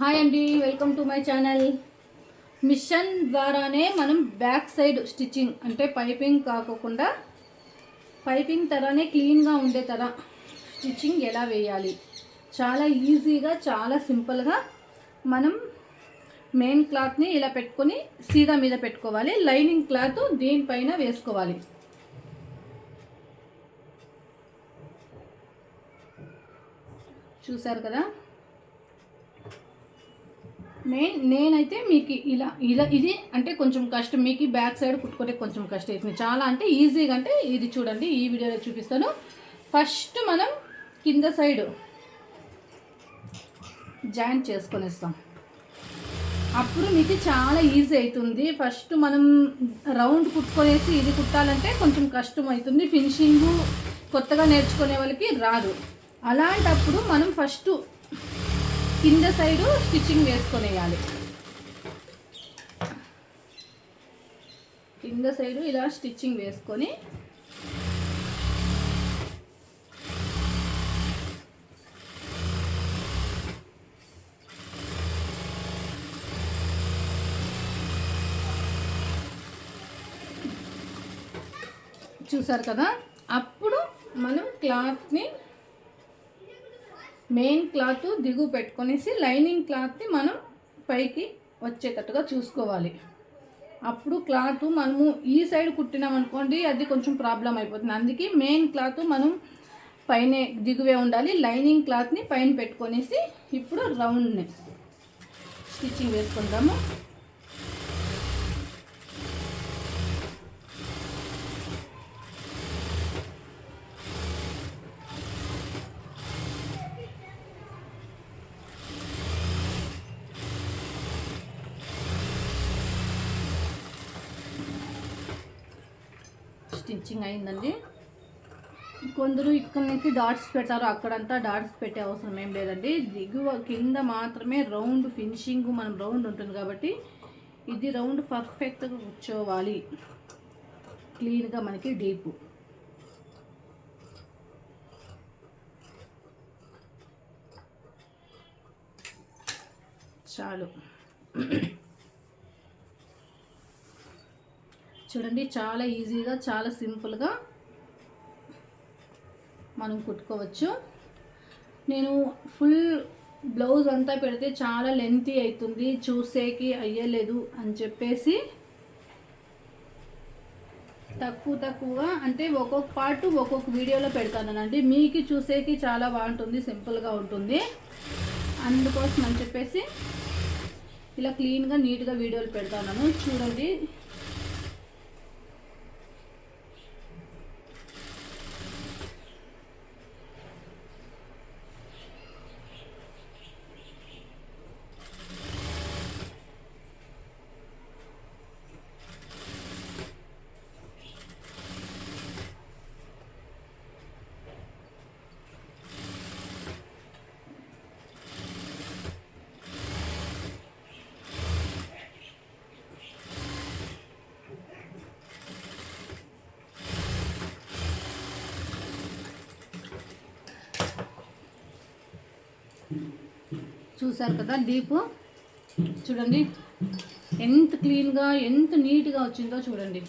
Hi అండి welcome to my channel. Machine ద్వారానే మనం బ్యాక్ సైడ్ స్టిచ్చింగ్ అంటే పైపింగ్ కాకోకుండా పైపింగ్ తరానే క్లీన్గా ఉండే తర స్టిచ్చింగ్ ఎలా వేయాలి? చాలా ఈజీగా చాలా సింపుల్గా మనం మెయిన్ క్లాత్ని ఇలా పెట్టుకొని సీదా మీద పెట్టుకోవాలి. లైనింగ్ క్లాత్ దీనిపైన వేసుకోవాలి. చూసారు కదా? మెయిన్ నేనైతే మీకు ఇలా ఇలా ఇది అంటే కొంచెం కష్టం. మీకు బ్యాక్ సైడ్ కుట్టుకుంటే కొంచెం కష్టం అవుతుంది చాలా అంటే ఈజీగా అంటే ఇది చూడండి ఈ వీడియోలో చూపిస్తాను. ఫస్ట్ మనం కింద సైడ్ జాయింట్ చేసుకొనిస్తాం. అప్పుడు మీకు చాలా ఈజీ అవుతుంది. ఫస్ట్ మనం రౌండ్ కుట్టుకొనేసి ఇది కుట్టాలంటే కొంచెం కష్టం అవుతుంది ఫినిషింగ్ కొత్తగా నేర్చుకునే వాళ్ళకి రాదు. అలాంటప్పుడు మనం ఫస్ట్ కింద సైడు స్టిచ్చింగ్ వేసుకొనేయాలి. కింద సైడు ఇలా స్టిచ్చింగ్ వేసుకొని చూసారు కదా? అప్పుడు మనం క్లాత్ని మెయిన్ క్లాత్ దిగు పెట్టుకొనేసి లైనింగ్ క్లాత్ని మనం పైకి వచ్చేటట్టుగా చూసుకోవాలి. అప్పుడు క్లాత్ మనము ఈ సైడ్ కుట్టినాం అనుకోండి అది కొంచెం ప్రాబ్లం అయిపోతుంది. అందుకే మెయిన్ క్లాత్ మనం పైన దిగువే ఉండాలి. లైనింగ్ క్లాత్ని పైన పెట్టుకొనేసి ఇప్పుడు రౌండ్ని స్టిచ్చింగ్ వేసుకుందాము స్టిచ్చింగ్ అయిందండి. కొందరు ఇక్కడ నుంచి డాట్స్ పెట్టారు అక్కడంతా డాట్స్ పెట్టే అవసరం ఏం లేదండి. దిగువ కింద మాత్రమే రౌండ్ ఫినిషింగ్ మనం రౌండ్ ఉంటుంది కాబట్టి ఇది రౌండ్ పర్ఫెక్ట్గా కూర్చోవాలి. క్లీన్గా మనకి డీప్. చాలు. చూడండి చాలా ఈజీగా చాలా సింపుల్గా మనం కుట్టుకోవచ్చు. నేను ఫుల్ బ్లౌజ్ అంతా పెడితే చాలా లెంతీ అవుతుంది చూసేకి అయ్యలేదు అని చెప్పేసి తక్కువ తక్కువగా అంటే ఒక్కొక్క పార్ట్ ఒక్కొక్క వీడియోలో పెడతానండి. మీకు చూసేకి చాలా బాగుంటుంది సింపుల్గా ఉంటుంది. అందుకోసం అని చెప్పేసి ఇలా క్లీన్గా నీట్గా వీడియోలు పెడతాను. చూడండి చూసారు కదా డీప్? చూడండి. ఎంత క్లీన్గా ఎంత నీట్గా వచ్చిందో చూడండి.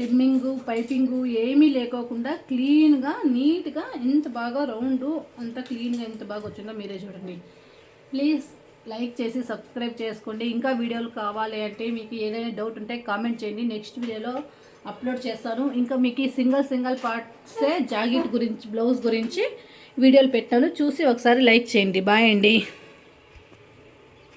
రిమ్మింగు పైపింగు ఏమీ లేకోకుండా క్లీన్గా నీట్గా ఎంత బాగా రౌండ్ అంత క్లీన్గా ఎంత బాగా వచ్చిందో మీరే చూడండి. ప్లీజ్ లైక్ చేసి సబ్స్క్రైబ్ చేసుకోండి. ఇంకా వీడియోలు కావాలి అంటే మీకు ఏదైనా డౌట్ ఉంటే కామెంట్ చేయండి. నెక్స్ట్ వీడియోలో అప్లోడ్ చేస్తాను. ఇంకా మీకు సింగిల్ సింగిల్ పార్ట్సే జాకెట్ గురించి బ్లౌజ్ గురించి వీడియోలు పెట్టాను. చూసి ఒకసారి లైక్ చేయండి. బాయ్ అండి.